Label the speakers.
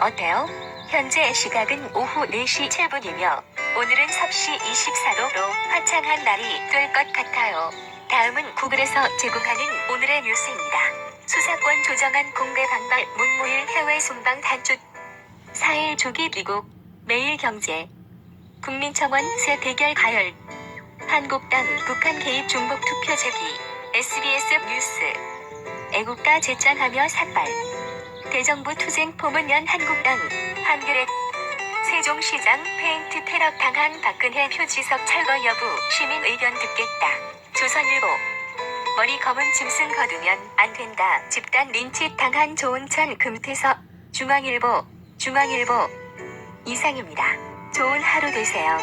Speaker 1: 어때요? 현재 시각은 오후 4시 7분이며 오늘은 섭씨 24도로 화창한 날이 될 것 같아요. 다음은 구글에서 제공하는 오늘의 뉴스입니다. 수사권 조정안 공개 반발 문무일 해외 순방 단축 4일 조기 귀국 매일경제 국민청원 새 대결 가열 한국당 북한 개입 중복 투표 제기 SBS 뉴스 애국가 제짠하며 삭발 대정부 투쟁 포문연 한국당 한겨레 세종시장 페인트 테러 당한 박근혜 표지석 철거 여부 시민 의견 듣겠다. 조선일보. 머리 검은 짐승 거두면 안 된다. 집단 린치 당한 조은천 금태섭. 중앙일보. 중앙일보. 이상입니다. 좋은 하루 되세요.